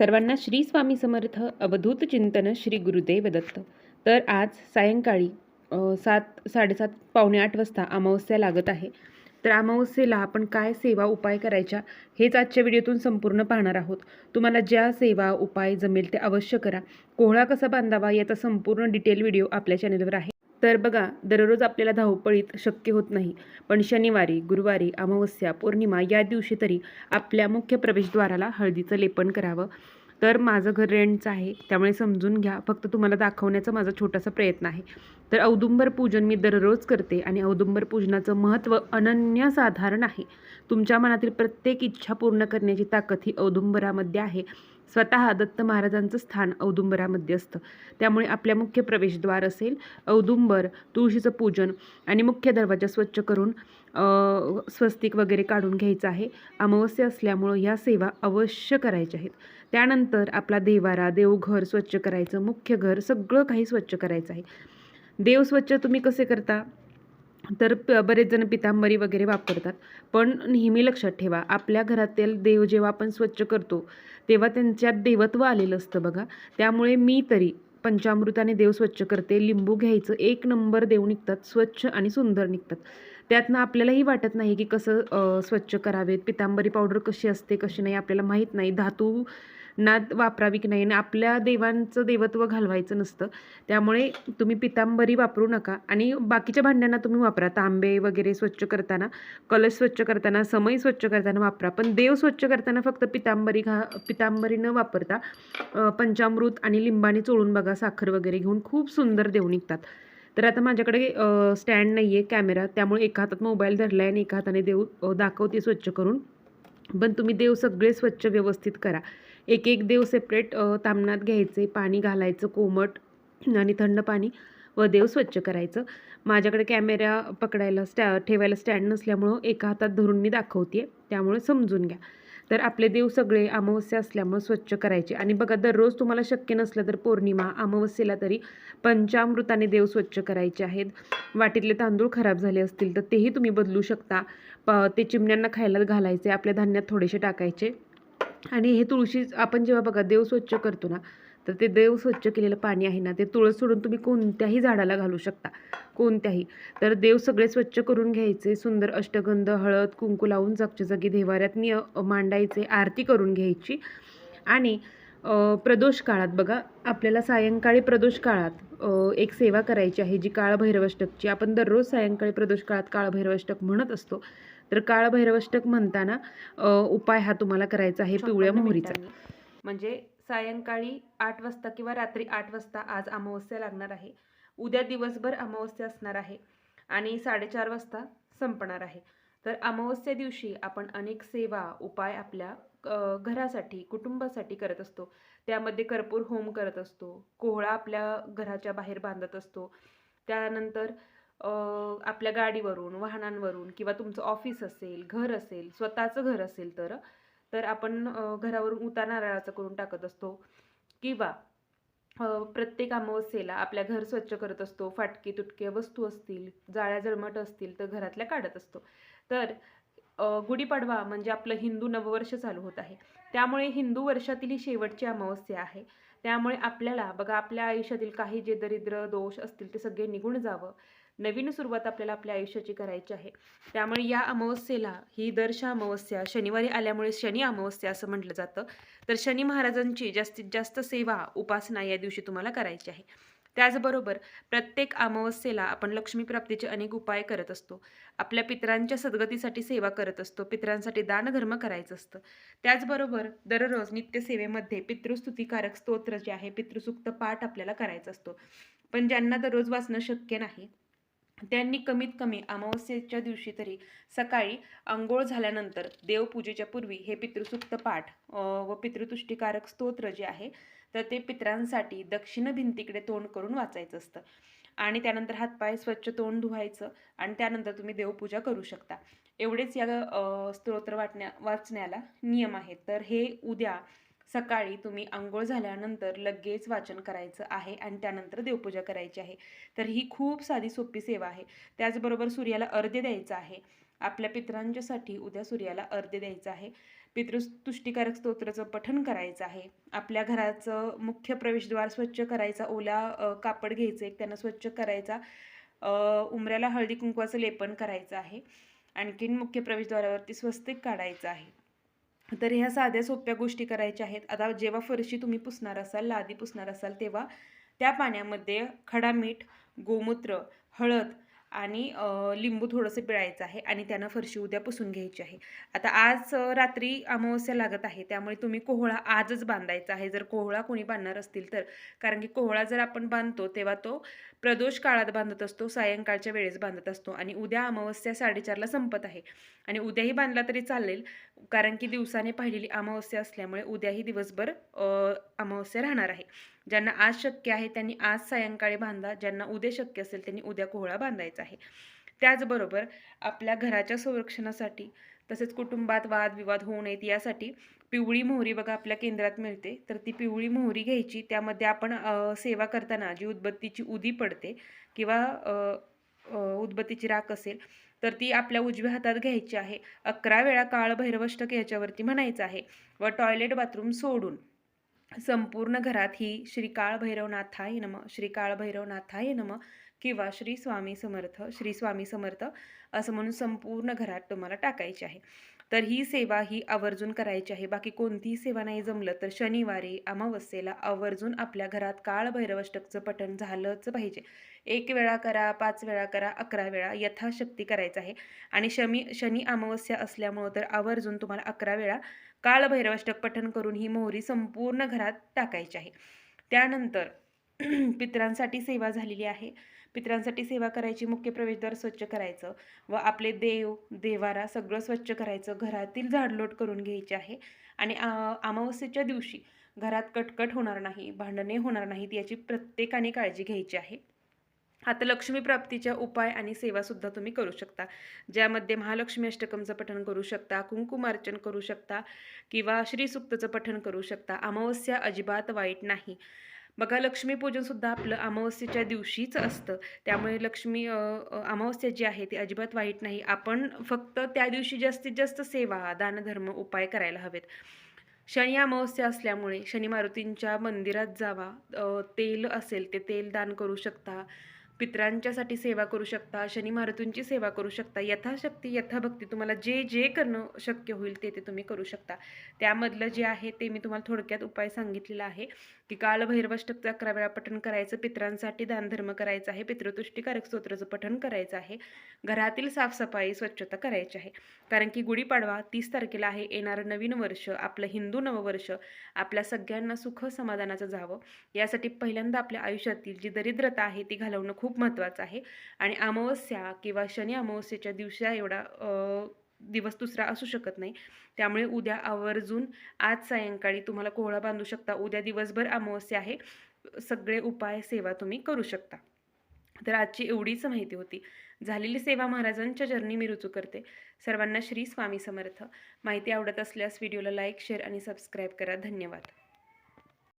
सर्वांना श्री स्वामी समर्थ अवधूत चिंतन श्री गुरुदेव दत्त. तर आज सायंकाळी सात साडेसात पावणे आठ वाजता अमावस्या लागत आहे. तर अमावस्येला आपण काय सेवा उपाय करायच्या हेच आजच्या व्हिडिओतून संपूर्ण पाहणार आहोत. तुम्हाला ज्या सेवा उपाय जमेल ते अवश्य करा. कोहळा कसा बांधावा याचा संपूर्ण डिटेल व्हिडिओ आपल्या चॅनलवर आहे. तर बघा दररोज आपल्याला धावपळीत शक्य होत नाही. पण शनिवारी गुरुवारी अमावस्या पौर्णिमा या दिवशी तरी आपल्या मुख्य प्रवेशद्वाराला हळदीचं लेपन करावं. तर माझं घर रेंटचं आहे. त्यामुळे समजून घ्या. फक्त तुम्हाला दाखवण्याचा माझा छोटासा प्रयत्न आहे. तर औदुंबर पूजन मी दररोज करते आणि औदुंबर पूजनाचं महत्त्व अनन्यसाधारण आहे. तुमच्या मनातील प्रत्येक इच्छा पूर्ण करण्याची ताकद ही औदुंबरामध्ये आहे. स्वतः दत्त महाराजांचं स्थान औदुंबरामध्ये असतं. त्यामुळे आपल्या मुख्य प्रवेशद्वार असेल औदुंबर तुळशीचं पूजन आणि मुख्य दरवाजा स्वच्छ करून स्वस्तिक वगैरे काढून घ्यायचं आहे. अमावस्या असल्यामुळं ह्या सेवा अवश्य करायच्या आहेत. त्यानंतर आपला देवारा देवघर स्वच्छ करायचं मुख्य घर सगळं काही स्वच्छ करायचं आहे. देव स्वच्छ तुम्ही कसे करता? तर प बरेच जण पितांबरी वगैरे वापरतात. पण नेहमी लक्षात ठेवा आपल्या घरातील देव जेव्हा आपण स्वच्छ करतो तेव्हा त्यांच्यात देवत्व आलेलं असतं बघा. त्यामुळे मी तरी पंचामृताने देव स्वच्छ करते लिंबू घ्यायचं एक नंबर देव निघतात स्वच्छ आणि सुंदर निघतात. त्यातनं आपल्यालाही वाटत नाही की कसं स्वच्छ करावेत पितांबरी पावडर कशी असते कशी नाही आपल्याला माहीत नाही. धातू नाद वापरावी की नाही आणि आपल्या देवांचं देवत्व घालवायचं नसतं. त्यामुळे तुम्ही पितांबरी वापरू नका आणि बाकीच्या भांड्यांना तुम्ही वापरा. तांबे वगैरे स्वच्छ करताना कलश स्वच्छ करताना समई स्वच्छ करताना वापरा. पण देव स्वच्छ करताना फक्त पितांबरी घा पितांबरी न वापरता पंचामृत आणि लिंबाने चोळून बघा. साखर वगैरे घेऊन खूप सुंदर देव निघतात. तर आता माझ्याकडे स्टँड नाही आहे कॅमेरा. त्यामुळे एका हातात मोबाईल धरला आहे आणि एका हाताने देव दाखवते स्वच्छ करून. पण तुम्ही देव सगळे स्वच्छ व्यवस्थित करा. एक एक देव सेपरेट तामणात घ्यायचे पाणी घालायचं कोमट आणि थंड पाणी व देव स्वच्छ करायचं. माझ्याकडे कॅमेरा पकडायला स्टॅ ठेवायला स्टँड नसल्यामुळं एका हातात धरून मी दाखवते त्यामुळे समजून घ्या. तर आपले देव सगळे अमावस्या असल्यामुळं स्वच्छ करायचे. आणि बघा दररोज तुम्हाला शक्य नसलं तर पौर्णिमा अमावस्येला तरी पंचामृताने देव स्वच्छ करायचे आहेत. वाटीतले तांदूळ खराब झाले असतील तर तेही तुम्ही बदलू शकता. प ते चिमण्यांना खायला घालायचे आपल्या धान्यात थोडेसे टाकायचे. आणि हे तुळशी आपण जेव्हा बघा देव स्वच्छ करतो ना तर ते देव स्वच्छ केलेलं पाणी आहे ना ते तुळस सोडून तुम्ही कोणत्याही झाडाला घालू शकता कोणत्याही. तर देव सगळे स्वच्छ करून घ्यायचे सुंदर अष्टगंध हळद कुंकू लावून जागच्या जागी देवाऱ्यात नि मांडायचे आरती करून घ्यायची. आणि प्रदोष काळात बघा आपल्याला सायंकाळी प्रदोष काळात एक सेवा करायची आहे जी काळभैरवष्टकची. आपण दररोज सायंकाळी प्रदोष काळात काळभैरवष्टक म्हणत असतो. तर काळभैरवाष्टक म्हणताना उपाय हा तुम्हाला करायचा आहे पिवळ्या मोहरीचा. म्हणजे सायंकाळी आठ वाजता किंवा रात्री आठ वाजता आज अमावस्या लागणार आहे. उद्या दिवसभर अमावस्या असणार आहे आणि साडेचार वाजता संपणार आहे. तर अमावस्या दिवशी आपण अनेक सेवा उपाय आपल्या घरासाठी कुटुंबासाठी करत असतो. त्यामध्ये कर्पूर होम करत असतो. कोहळा आपल्या घराच्या बाहेर बांधत असतो. त्यानंतर आपल्या गाडीवरून वाहनांवरून किंवा तुमचं ऑफिस असेल घर असेल स्वतःचं घर असेल तर तर आपण घरावरून उतार नारळाचं करून टाकत असतो. किंवा प्रत्येक अमावस्येला आपल्या घर स्वच्छ करत असतो. फाटके तुटके वस्तू असतील जाळ्या जळमट असतील तर घरातल्या काढत असतो. तर गुढीपाडवा म्हणजे आपलं हिंदू नववर्ष चालू होत आहे. त्यामुळे हिंदू वर्षातील ही शेवटची अमावस्या आहे. त्यामुळे आपल्याला बघा आपल्या आयुष्यातील काही जे दरिद्र दोष असतील ते सगळे निघून जावं. नवीन सुरुवात आपल्याला आपल्या आयुष्याची करायची आहे. त्यामुळे या अमावस्येला ही दर्शा अमावस्या शनिवारी आल्यामुळे शनी अमावस्या असं म्हटलं जातं. तर शनी महाराजांची जास्तीत जास्त सेवा उपासना या दिवशी तुम्हाला करायची आहे. त्याचबरोबर प्रत्येक अमावस्येला आपण लक्ष्मी प्राप्तीचे अनेक उपाय करत असतो. आपल्या पितरांच्या सद्गतीसाठी सेवा करत असतो. पितरांसाठी दानधर्म करायचं असतं. त्याचबरोबर दररोज नित्यसेवेमध्ये पितृस्तुतिकारक स्तोत्र जे आहे पितृसुक्त पाठ आपल्याला करायचा असतो. पण ज्यांना दररोज वाचणं शक्य नाही त्यांनी कमीत कमी अमावस्येच्या दिवशी तरी सकाळी आंघोळ झाल्यानंतर देवपूजेच्या पूर्वी हे पितृसूक्त पाठ व पितृतुष्टीकारक स्तोत्र जे आहे तर ते पितरांसाठी दक्षिण भिंतीकडे तोंड करून वाचायचं असतं. आणि त्यानंतर हातपाय स्वच्छ तोंड धुवायचं आणि त्यानंतर तुम्ही देवपूजा करू शकता. एवढेच या स्तोत्र वाटण्या वाचण्याला नियम आहेत. तर हे उद्या सकाळी तुम्ही आंघोळ झाल्यानंतर लगेच वाचन करायचं आहे आणि त्यानंतर देवपूजा करायची आहे. तर ही खूप साधी सोपी सेवा आहे. त्याचबरोबर सूर्याला अर्ध्य द्यायचं आहे. आपल्या पितरांच्यासाठी उद्या सूर्याला अर्ध्य द्यायचं आहे. पितृतुष्टीकारक स्तोत्राचं पठण करायचं आहे. आपल्या घराचं मुख्य प्रवेशद्वार स्वच्छ करायचा ओला कापड घ्यायचं एक त्यांना स्वच्छ करायचा उमऱ्याला उंबऱ्याला हळदी कुंकवाचं लेपन करायचं आहे. आणखीन मुख्य प्रवेशद्वारावरती स्वस्तिक काढायचं आहे. तर ह्या साध्या सोप्या गोष्टी करायच्या आहेत. आता जेव्हा फरशी तुम्ही पुसणार असाल लादी पुसणार असाल तेव्हा त्या पाण्यामध्ये खडा मीठ गोमूत्र हळद आणि लिंबू थोडंसं पिळायचं आहे आणि त्यानं फरशी उद्या पुसून घ्यायची आहे. आता आज रात्री अमावस्या लागत आहे त्यामुळे तुम्ही कोहळा आजच बांधायचा आहे. जर कोहळा कोणी बांधणार असतील तर कारण की कोहळा जर आपण बांधतो तेव्हा तो प्रदोष काळात बांधत असतो सायंकाळच्या वेळेस बांधत असतो आणि उद्या अमावस्या साडेचारला संपत आहे. आणि उद्याही बांधला तरी चालेल कारण की दिवसाने पाहिलेली अमावस्या असल्यामुळे उद्याही दिवसभर अमावस्या राहणार आहे. ज्यांना आज शक्य आहे त्यांनी आज सायंकाळी बांधा ज्यांना उद्या शक्य असेल त्यांनी उद्या कोहळा बांधायचा आहे. त्याचबरोबर आपल्या घराच्या संरक्षणासाठी तसेच कुटुंबात वादविवाद होऊ नयेत यासाठी पिवळी मोहरी बघा आपल्या केंद्रात मिळते. तर ती पिवळी मोहरी घ्यायची. त्यामध्ये आपण सेवा करताना जी उदबत्तीची उदी पडते किंवा उदबत्तीची राख असेल तर ती आपल्या उजव्या हातात घ्यायची आहे. अकरा वेळा काळ भैरवष्टक याच्यावरती म्हणायचं आहे व टॉयलेट बाथरूम सोडून संपूर्ण घरात ही श्री काळ भैरवनाथाय नम श्री काळ भैरवनाथाय नम किंवा श्री स्वामी समर्थ श्री स्वामी समर्थ असं म्हणून संपूर्ण घरात तुम्हाला टाकायची आहे. तर ही सेवा ही आवर्जून करायची आहे. बाकी कोणतीही सेवा नाही जमलं तर शनिवारी अमावस्येला आवर्जून आपल्या घरात काळभैरवष्टकचं पठण झालंच पाहिजे. एक वेळा करा पाच वेळा करा अकरा वेळा यथाशक्ती करायचं आहे. आणि शमी शनी अमावस्या असल्यामुळं तर आवर्जून तुम्हाला अकरा वेळा काळभैरवष्टक पठण करून ही मोहरी संपूर्ण घरात टाकायची आहे. त्यानंतर पितरांसाठी सेवा झालेली आहे. पितरांसाठी सेवा करायची मुख्य प्रवेशद्वार स्वच्छ करायचं व आपले देव देवारा सगळं स्वच्छ करायचं घरातील झाडलोट करून घ्यायची आहे. आणि अमावस्येच्या दिवशी घरात कटकट होणार नाही भांडणे होणार नाहीत याची प्रत्येकाने काळजी घ्यायची आहे. आता लक्ष्मी प्राप्तीच्या उपाय आणि सेवासुद्धा तुम्ही करू शकता. ज्यामध्ये महालक्ष्मी अष्टकमचं पठण करू शकता कुंकुमार्चन करू शकता किंवा श्रीसुक्तचं पठण करू शकता. अमावस्या अजिबात वाईट नाही. बघा लक्ष्मीपूजनसुद्धा आपलं अमावस्येच्या दिवशीच असतं. त्यामुळे लक्ष्मी अमावस्या जी आहे ती अजिबात वाईट नाही. आपण फक्त त्या दिवशी जास्तीत जास्त सेवा दानधर्म उपाय करायला हवेत. शनी अमावस्या असल्यामुळे शनी मारुतींच्या मंदिरात जावा. तेल असेल ते तेल दान करू शकता. पितरांच्यासाठी सेवा करू शकता शनी मारुतींची सेवा करू शकता यथाशक्ती यथाभक्ती तुम्हाला जे जे करणं शक्य होईल ते ते तुम्ही करू शकता. त्यामधलं जे आहे ते मी तुम्हाला थोडक्यात उपाय सांगितलेला आहे की कालभैरवष्टकचं अकरा वेळा पठण करायचं पितरांसाठी दानधर्म करायचं आहे पितृतुष्टीकारक स्तोत्राचं पठण करायचं आहे घरातील साफसफाई स्वच्छता करायची आहे. कारण की गुढीपाडवा तीस तारखेला आहे येणारं नवीन वर्ष आपलं हिंदू नववर्ष आपल्या सगळ्यांना सुख समाधानाचं जावं. यासाठी पहिल्यांदा आपल्या आयुष्यातील जी दरिद्रता आहे ती घालवणं खूप खूप महत्त्वाचं आहे. आणि अमावस्या किंवा शनी अमावस्येच्या दिवसा एवढा दिवस दुसरा असू शकत नाही. त्यामुळे उद्या आवर्जून आज सायंकाळी तुम्हाला कोहळा बांधू शकता. उद्या दिवसभर अमावस्या आहे. सगळे उपाय सेवा तुम्ही करू शकता. तर आजची एवढीच माहिती होती. झालेली सेवा महाराजांच्या जर्नी मी रुजू करते. सर्वांना श्री स्वामी समर्थ. माहिती आवडत असल्यास व्हिडिओला लाईक शेअर आणि सबस्क्राईब करा. धन्यवाद.